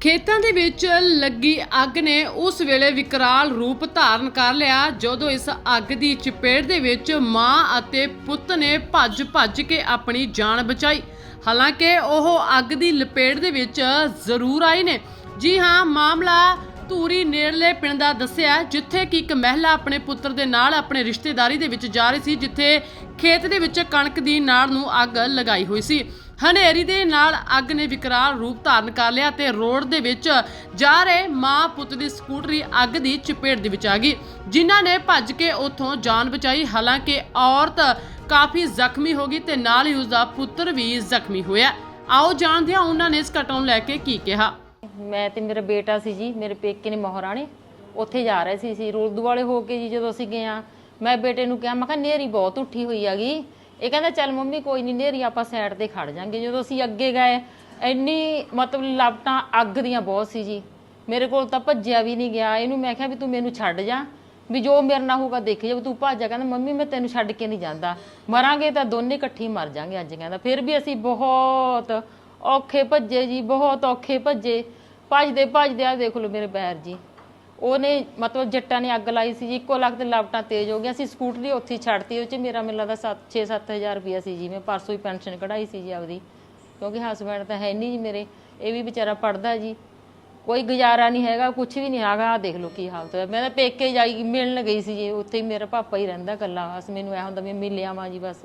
ਖੇਤਾਂ ਦੇ ਵਿੱਚ ਲੱਗੀ ਅੱਗ ਨੇ ਉਸ ਵੇਲੇ ਵਿਕਰਾਲ ਰੂਪ ਧਾਰਨ ਕਰ ਲਿਆ, ਜਦੋਂ ਇਸ ਅੱਗ ਦੀ ਚਪੇਟ ਦੇ ਵਿੱਚ ਮਾਂ ਅਤੇ ਪੁੱਤ ਨੇ ਭੱਜ-ਭੱਜ ਕੇ ਆਪਣੀ ਜਾਨ ਬਚਾਈ। ਹਾਲਾਂਕਿ ਉਹ ਅੱਗ ਦੀ ਲਪੇਟ ਦੇ ਵਿੱਚ ਜ਼ਰੂਰ ਆਏ ਨੇ। ਜੀ ਹਾਂ, ਮਾਮਲਾ ਧੂਰੀ ਨੇੜਲੇ ਪਿੰਡ ਦਾ ਦੱਸਿਆ, ਜਿੱਥੇ ਕਿ ਇੱਕ ਮਹਿਲਾ ਆਪਣੇ ਪੁੱਤਰ ਦੇ ਨਾਲ ਆਪਣੇ ਰਿਸ਼ਤੇਦਾਰੀ ਦੇ ਵਿੱਚ ਜਾ ਰਹੀ ਸੀ, ਜਿੱਥੇ ਖੇਤ ਦੇ ਵਿੱਚ ਕਣਕ ਦੀ ਨਾੜ ਨੂੰ ਅੱਗ ਲਗਾਈ ਹੋਈ ਸੀ। ਹਨੇਰੀ ਦੇ ਨਾਲ ਅੱਗ ਨੇ ਵਿਕਰਾਲ ਰੂਪ ਧਾਰਨ ਕਰ ਲਿਆ ਤੇ ਰੋਡ ਦੇ ਵਿੱਚ ਜਾ ਰਹੇ ਮਾਂ ਪੁੱਤ ਦੀ ਸਕੂਟਰੀ ਅੱਗ ਦੀ ਚਪੇਟ ਦੇ ਵਿੱਚ ਆ ਗਈ, ਜਿਨ੍ਹਾਂ ਨੇ ਭੱਜ ਕੇ ਉੱਥੋਂ ਜਾਨ ਬਚਾਈ। ਹਾਲਾਂਕਿ ਔਰਤ ਕਾਫੀ ਜ਼ਖਮੀ ਹੋ ਗਈ ਤੇ ਨਾਲ ਹੀ ਉਸ ਦਾ ਪੁੱਤਰ ਵੀ ਜ਼ਖਮੀ ਹੋਇਆ। ਆਓ ਜਾਣਦੇ ਹਾਂ ਉਹਨਾਂ ਨੇ ਇਸ ਘਟਨਾ ਨੂੰ ਲੈ ਕੇ ਕੀ ਕਿਹਾ। ਮੈਂ ਤੇ ਮੇਰਾ ਬੇਟਾ ਸੀ ਜੀ, ਮੇਰੇ ਪੇਕੇ ਨੇ ਮਹਾਰਾਣੇ, ਉੱਥੇ ਜਾ ਰਹੇ ਸੀ ਸੀ ਰੋਲਦੂ ਵਾਲੇ ਹੋ ਕੇ ਜੀ ਜਦੋਂ ਅਸੀਂ ਗਏ ਆ ਮੈਂ ਬੇਟੇ ਨੂੰ ਕਿਹਾ, ਮੈਂ ਕਿਹਾ ਨੇਰੀ ਬਹੁਤ ਉੱਠੀ ਹੋਈ ਹੈਗੀ। ਇਹ ਕਹਿੰਦਾ, ਚੱਲ ਮੰਮੀ, ਕੋਈ ਨਹੀਂ ਨੇਰੀ ਆਪਾਂ ਸਾਈਡ ਤੇ ਖੜ ਜਾਾਂਗੇ। ਜਦੋਂ ਅਸੀਂ ਅੱਗੇ ਗਏ, ਇੰਨੀ ਮਤਲਬ ਲਾਪਟਾਂ ਅੱਗ ਦੀਆਂ ਬਹੁਤ ਸੀ ਜੀ। ਮੇਰੇ ਕੋਲ ਤਾਂ ਭੱਜਿਆ ਵੀ ਨਹੀਂ ਗਿਆ। ਇਹਨੂੰ ਮੈਂ ਕਿਹਾ ਵੀ ਤੂੰ ਮੈਨੂੰ ਛੱਡ ਜਾ। ਵੀ ਜੋ ਮੇਰੇ ਨਾਲ ਹੋਊਗਾ ਦੇਖੀ, ਜਾ ਤੂੰ ਭੱਜ ਜਾ, ਕਹਿੰਦਾ, ਮੰਮੀ, ਮੈਂ ਤੈਨੂੰ ਛੱਡ ਕੇ ਨਹੀਂ ਜਾਂਦਾ। ਮਰਾਂਗੇ ਤਾਂ ਦੋਨੇ ਇਕੱਠੇ ਮਰ ਜਾਾਂਗੇ ਅੱਜ, ਕਹਿੰਦਾ। ਫਿਰ ਵੀ ਅਸੀਂ ਬਹੁਤ ਔਖੇ ਭੱਜੇ ਜੀ, ਬਹੁਤ ਔਖੇ ਭੱਜੇ। ਭੱਜਦੇ ਭੱਜਦੇ ਆ ਦੇਖ ਲਓ ਮੇਰੇ ਪੈਰ ਜੀ। ਉਹਨੇ ਮਤਲਬ ਜੱਟਾਂ ਨੇ ਅੱਗ ਲਾਈ ਸੀ ਜੀ ਇੱਕੋ ਲੱਖ ਤੇ ਲਾਪਟਾਂ ਤੇਜ਼ ਹੋ ਗਿਆ ਸੀ ਸਕੂਟਰੀ ਉੱਥੇ ਹੀ ਛੱਡਤੀ ਉਹ ਚ ਮੇਰਾ ਮੈਨੂੰ ਲੱਗਦਾ 7 6-7000 ਰੁਪਇਆ ਸੀ ਜੀ। ਮੈਂ ਪਰਸੋਂ ਹੀ ਪੈਨਸ਼ਨ ਕਢਾਈ ਸੀ ਜੀ ਆਪਦੀ ਕਿਉਂਕਿ ਹਸਬੰਡ ਤਾਂ ਹੈ ਨਹੀਂ ਜੀ ਮੇਰੇ। ਇਹ ਵੀ ਵਿਚਾਰਾ ਪੜਦਾ ਜੀ। ਕੋਈ ਗੁਜ਼ਾਰਾ ਨਹੀਂ ਹੈਗਾ ਕੁਝ ਵੀ ਨਹੀਂ ਹੈਗਾ। ਆਹ ਦੇਖ ਲਓ ਕੀ ਹਾਲਤ ਹੋਇਆ। ਮੈਂ ਤਾਂ ਪੇਕੇ ਜਾਈ ਮਿਲਣ ਗਈ ਸੀ ਜੀ। ਉੱਥੇ ਹੀ ਮੇਰਾ ਪਾਪਾ ਹੀ ਰਹਿੰਦਾ ਇਕੱਲਾ। ਬਸ ਮੈਨੂੰ ਐ ਹੁੰਦਾ ਵੀ ਮਿਲ ਆਵਾਂ ਜੀ ਬਸ।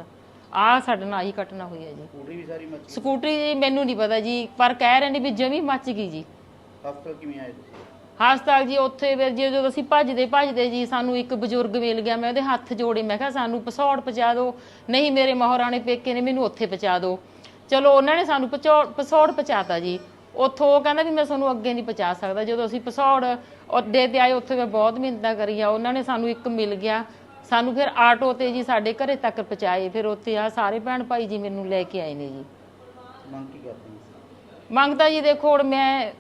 ਆਹ ਸਾਡੇ ਨਾਲ ਆਹੀ ਘਟਨਾ ਹੋਈ ਹੈ ਜੀ। ਸਕੂਟਰੀ ਵੀ ਸਾਰੀ ਮੱਚ ਸਕੂਟਰੀ ਜੀ ਮੈਨੂੰ ਨਹੀਂ ਪਤਾ ਜੀ। ਪਰ ਕਹਿ ਰਹੇ ਨੇ ਵੀ ਜਮੀ ਮੱਚ ਗਈ ਜੀ। ਹਸਪਤਾਲ ਕਿਵੇਂ ਆਏ ਤੁਸੀਂ? ਹਸਪਤਾਲ ਜੀ ਉੱਥੇ ਫਿਰ ਜਦੋਂ ਅਸੀਂ ਭੱਜਦੇ ਭੱਜਦੇ ਜੀ ਸਾਨੂੰ ਇੱਕ ਬਜ਼ੁਰਗ ਮਿਲ ਗਿਆ ਮੈਂ ਉਹਦੇ ਹੱਥ ਜੋੜੇ ਮੈਂ ਕਿਹਾ ਸਾਨੂੰ ਪਸੌੜ ਪਹੁੰਚਾ ਦਿਓ। ਨਹੀਂ ਮੇਰੇ ਮਹਾਰਾਣੇ ਪੇਕੇ ਨੇ ਮੈਨੂੰ ਉੱਥੇ ਪਹੁੰਚਾ ਦਿਓ। ਚਲੋ ਉਹਨਾਂ ਨੇ ਸਾਨੂੰ ਪਚੌੜ ਪਸੌੜ ਪਹੁੰਚਾਤਾ ਜੀ। ਉੱਥੋਂ ਉਹ ਕਹਿੰਦਾ ਵੀ ਮੈਂ ਤੁਹਾਨੂੰ ਅੱਗੇ ਨਹੀਂ ਪਹੁੰਚਾ ਸਕਦਾ। ਜਦੋਂ ਅਸੀਂ ਪਸੌੜ ਅੱਡੇ ਤੇ ਆਏ ਉੱਥੇ ਮੈਂ ਬਹੁਤ ਮਿਹਨਤਾਂ ਕਰੀਆਂ। ਉਹਨਾਂ ਨੇ ਸਾਨੂੰ ਇੱਕ ਮਿਲ ਗਿਆ। ਸਾਨੂੰ ਫਿਰ ਆਟੋ ਤੇ ਜੀ ਸਾਡੇ ਘਰੇ ਤੱਕ ਪਹੁੰਚਾਏ। ਫਿਰ ਉੱਥੇ ਆ ਸਾਰੇ ਭੈਣ ਭਾਈ ਜੀ ਮੈਨੂੰ ਲੈ ਕੇ ਆਏ ਨੇ ਜੀ। ਮੰਗ ਕੀ ਕਰਦੇ ਹੋ? ਮੰਗਦਾ ਜੀ ਦੇਖੋ ਹੁਣ ਮੈਂ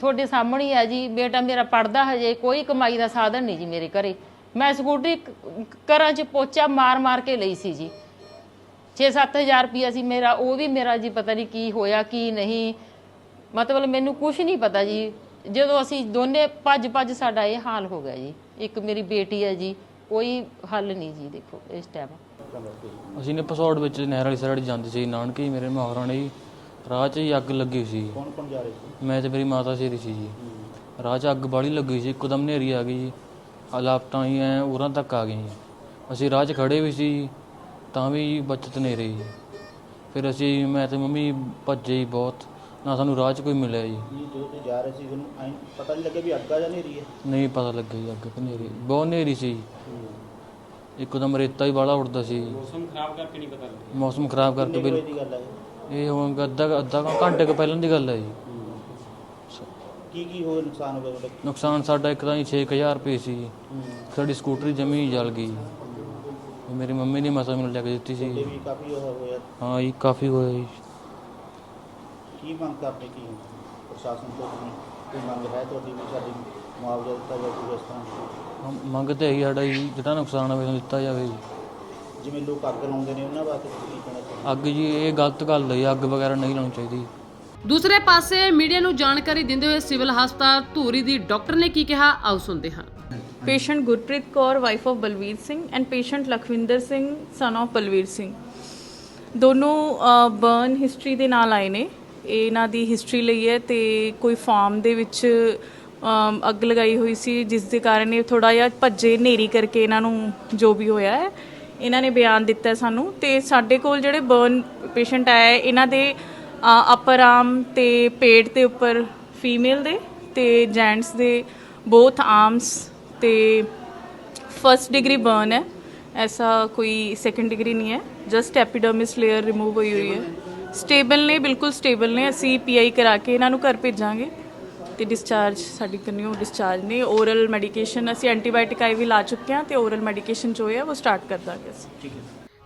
ਤੁਹਾਡੇ ਸਾਹਮਣੇ ਹੀ ਆ ਜੀ। ਬੇਟਾ ਮੇਰਾ ਪੜਦਾ ਹਜੇ, ਕੋਈ ਕਮਾਈ ਦਾ ਸਾਧਨ ਨਹੀਂ ਜੀ ਮੇਰੇ ਘਰੇ। ਮੈਂ ਸਕੂਟਰੀ ਕ- 'ਚ ਪੋਚਾ ਮਾਰ ਮਾਰ ਕੇ ਲਈ ਸੀ ਜੀ। 6-7000 ਰੁਪਇਆ ਸੀ ਮੇਰਾ, ਉਹ ਵੀ ਮੇਰਾ ਜੀ ਪਤਾ ਨਹੀਂ ਕੀ ਹੋਇਆ, ਕੀ ਨਹੀਂ। ਮਤਲਬ ਮੈਨੂੰ ਕੁਝ ਨਹੀਂ ਪਤਾ ਜੀ। ਜਦੋਂ ਅਸੀਂ ਦੋਨੇ ਭੱਜ ਭੱਜ ਸਾਡਾ ਇਹ ਹਾਲ ਹੋ ਗਿਆ ਜੀ। ਇੱਕ ਮੇਰੀ ਬੇਟੀ ਹੈ ਜੀ, ਕੋਈ ਹੱਲ ਨਹੀਂ ਜੀ ਦੇਖੋ ਇਸ ਟਾਈਮ ਅਸੀਂ ਨੇ ਪਸੌੜ ਵਿੱਚ ਨਹਿਰ ਵਾਲੀ ਸਾਈਡ ਜਾਂਦੇ ਸੀ, ਨਾਨਕੇ ਮੇਰੇ ਮਹਾਰਾਣੇ। ਜੀ ਰਾਹ 'ਚ ਹੀ ਅੱਗ ਲੱਗੀ ਹੋਈ ਸੀ। ਕੌਣ ਕੌਣ ਜਾ ਰਹੇ ਸੀ? ਮੈਂ ਤੇ ਮੇਰੀ ਮਾਤਾ ਸ਼ੇਰੀ ਸੀ ਜੀ। ਰਾਹ 'ਚ ਅੱਗ ਬਾੜੀ ਲੱਗੀ ਸੀ ਇੱਕਦਮ ਹਨੇਰੀ ਆ ਗਈ ਜੀ। ਹੀ ਐ ਉਰਾਂ ਤੱਕ ਆ ਜੀ। ਅਸੀਂ ਰਾਹ 'ਚ ਖੜੇ ਵੀ ਸੀ ਤਾਂ ਵੀ ਬਚਤ ਨਹੀਂ ਰਹੀ ਜੀ। ਫਿਰ ਅਸੀਂ ਮੈਂ ਤੇ ਮੰਮੀ ਭੱਜੇ ਹੀ ਬਹੁਤ। ਨਾ ਸਾਨੂੰ ਰਾਹ 'ਚ ਕੋਈ ਮਿਲਿਆ ਜੀ। ਨਹੀਂ ਜਦੋਂ ਤੁਸੀਂ ਜਾ ਰਹੇ ਸੀ ਤੁਹਾਨੂੰ ਐਂ ਪਤਾ ਨਹੀਂ ਲੱਗਿਆ ਵੀ ਅੱਗਾ ਜਾਂ ਨੇਰੀ ਹੈ ਨਹੀਂ ਪਤਾ ਲੱਗਿਆ ਜੀ ਅੱਗ ਹਨੇਰੀ ਬਹੁਤ ਹਨੇਰੀ ਸੀ ਜੀ। ਇੱਕਦਮ ਰੇਤਾ ਹੀ ਬਾਲਾ ਉੱਡਦਾ ਸੀ ਮੌਸਮ ਖਰਾਬ ਕਰਕੇ ਨਹੀਂ ਪਤਾ ਲੱਗਿਆ। ਮੌਸਮ ਖਰਾਬ ਕਰਕੇ ਦੀ ਗੱਲ ਹੈ ਇਹ? ਇਹ ਹੁਣ ਅੱਧਾ ਅੱਧਾ ਕੁ ਘੰਟੇ ਕੁ ਪਹਿਲਾਂ ਦੀ ਗੱਲ ਹੈ ਜੀ। ਕੀ ਕੀ ਹੋਇਆ ਨੁਕਸਾਨ ਹੋ ਗਿਆ ਤੁਹਾਡਾ? ਨੁਕਸਾਨ ਸਾਡਾ ਇੱਕ ਤਾਂ ਜੀ 6000 ਰੁਪਏ ਸੀ। ਸਾਡੀ ਸਕੂਟਰੀ ਜਮੀ ਹੀ ਜਲ ਗਈ। ਮੇਰੀ ਮੰਮੀ ਨੇ ਮਸਾ ਮੈਨੂੰ ਲੈ ਕੇ ਦਿੱਤੀ ਸੀ। ਵੀ ਕਾਫੀ ਉਹ ਹੋਇਆ। ਹਾਂ ਜੀ ਕਾਫੀ ਹੋਇਆ ਜੀ। ਕੀ ਮੰਗ ਕਰਦੇ ਕੀ ਪ੍ਰਸ਼ਾਸਨ ਤੋਂ ਕੋਈ ਮੰਗ ਹੈ ਤੁਹਾਡੀ ਵੀ ਸਾਡੀ ਮੁਆਵਜ਼ਾ ਦਿੱਤਾ ਜਾਵੇ ਕੋਈ ਇਸ ਤਰ੍ਹਾਂ? ਹਮ- ਮੰਗ ਤੇ ਇਹੀ ਸਾਡਾ ਜੀ ਜਿਹੜਾ ਨੁਕਸਾਨ ਹੋਵੇ ਸਾਨੂੰ ਦਿੱਤਾ ਜਾਵੇ ਜੀ। ਜਿਵੇਂ ਲੋਕ ਅੱਗ ਲਾਉਂਦੇ ਨੇ ਉਹਨਾਂ ਵਾਸਤੇ ਤੁਸੀਂ ਕੀ ਕਹਿਣਾ ਚਾਹੁੰਦੇ ਅੱਗ ਜੀ ਇਹ ਗਲਤ ਗੱਲ ਹੈ ਅੱਗ ਵਗੈਰਾ ਨਹੀਂ ਲਾਉਣੀ ਚਾਹੀਦੀ। ਦੂਸਰੇ ਪਾਸੇ ਮੀਡੀਆ ਨੂੰ ਜਾਣਕਾਰੀ ਦਿੰਦੇ ਹੋਏ ਸਿਵਲ ਹਸਪਤਾਲ ਧੂਰੀ ਦੀ ਡਾਕਟਰ ਨੇ ਕੀ ਕਿਹਾ ਆਓ ਸੁਣਦੇ ਹਾਂ। Patient Gurpreet Kaur wife of Balvir Singh and patient Lakhwinder Singh son of Balvir Singh. ਦੋਨੋਂ ਬਰਨ ਹਿਸਟਰੀ ਦੇ ਨਾਲ ਆਏ ਨੇ। ਇਹ ਇਹਨਾਂ ਦੀ ਹਿਸਟਰੀ ਲਈ ਹੈ ਤੇ ਕੋਈ ਫਾਰਮ ਦੇ ਵਿੱਚ ਅਮ, ਅੱਗ ਲਗਾਈ ਹੋਈ ਸੀ ਜਿਸ ਦੇ ਕਾਰਨ ਇਹ ਥੋੜਾ ਜਿਹਾ ਭੱਜੇ ਨੇਰੀ ਕਰਕੇ ਇਹਨਾਂ ਨੂੰ ਜੋ ਵੀ ਹੋਇਆ ਹੈ। ਇਹਨਾਂ ਨੇ ਬਿਆਨ ਦਿੱਤਾ ਸਾਨੂੰ ਤੇ ਸਾਡੇ ਕੋਲ ਜਿਹੜੇ ਬਰਨ ਪੇਸ਼ੈਂਟ ਆਇਆ ਹੈ, ਇਹਨਾਂ ਦੇ ਅਪਰ ਆਰਮ ਤੇ ਪੇਟ ਦੇ ਉੱਪਰ ਫੀਮੇਲ ਦੇ ਤੇ ਜੈਂਟਸ ਦੇ ਬੋਥ ਆਰਮਸ ਤੇ ਫਰਸਟ ਡਿਗਰੀ ਬਰਨ ਹੈ। ਐਸਾ ਕੋਈ ਸੈਕੰਡ ਡਿਗਰੀ ਨਹੀਂ ਹੈ। ਜਸਟ ਐਪੀਡਰਮਿਸ ਲੇਅਰ ਰਿਮੂਵ ਹੋਈ ਹੋਈ ਹੈ। ਸਟੇਬਲ ਨੇ ਬਿਲਕੁਲ ਸਟੇਬਲ ਨੇ। ਅਸੀਂ ਪੀਆਈ ਕਰਾ ਕੇ ਇਹਨਾਂ ਨੂੰ ਘਰ ਭੇਜਾਂਗੇ। ਤੇ ਡਿਸਚਾਰਜ ਸਾਡੀ ਕੰਨਿਓ ਡਿਸਚਾਰਜ ਨੇ ਓਰਲ ਮੈਡੀਕੇਸ਼ਨ ਅਸੀਂ ਐਂਟੀਬਾਇਓਟਿਕ ਆਈ ਵੀ ਲਾ ਚੁੱਕੇ ਹਾਂ ਤੇ ਓਰਲ ਮੈਡੀਕੇਸ਼ਨ ਜੋ ਹੈ ਉਹ ਸਟਾਰਟ ਕਰ ਦਾਂਗੇ ਅਸੀਂ।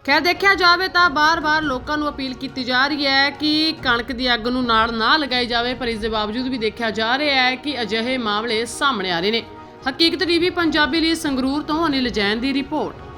ਖੈਰ ਦੇਖਿਆ ਜਾਵੇ ਤਾਂ ਬਾਰ-ਬਾਰ ਲੋਕਾਂ ਨੂੰ ਅਪੀਲ ਕੀਤੀ ਜਾ ਰਹੀ ਹੈ ਕਿ ਕਣਕ ਦੀ ਅੱਗ ਨੂੰ ਨਾਲ ਨਾ ਲਗਾਈ ਜਾਵੇ ਪਰ ਇਸ ਦੇ ਬਾਵਜੂਦ ਵੀ ਦੇਖਿਆ ਜਾ ਰਿਹਾ ਹੈ ਕਿ ਅਜਿਹੇ ਮਾਮਲੇ ਸਾਹਮਣੇ ਆ ਰਹੇ ਨੇ। ਹਕੀਕਤ ਟੀਵੀ ਪੰਜਾਬੀ ਲਈ ਸੰਗਰੂਰ ਤੋਂ ਅਨਿਲ ਜੈਨ ਦੀ ਰਿਪੋਰਟ।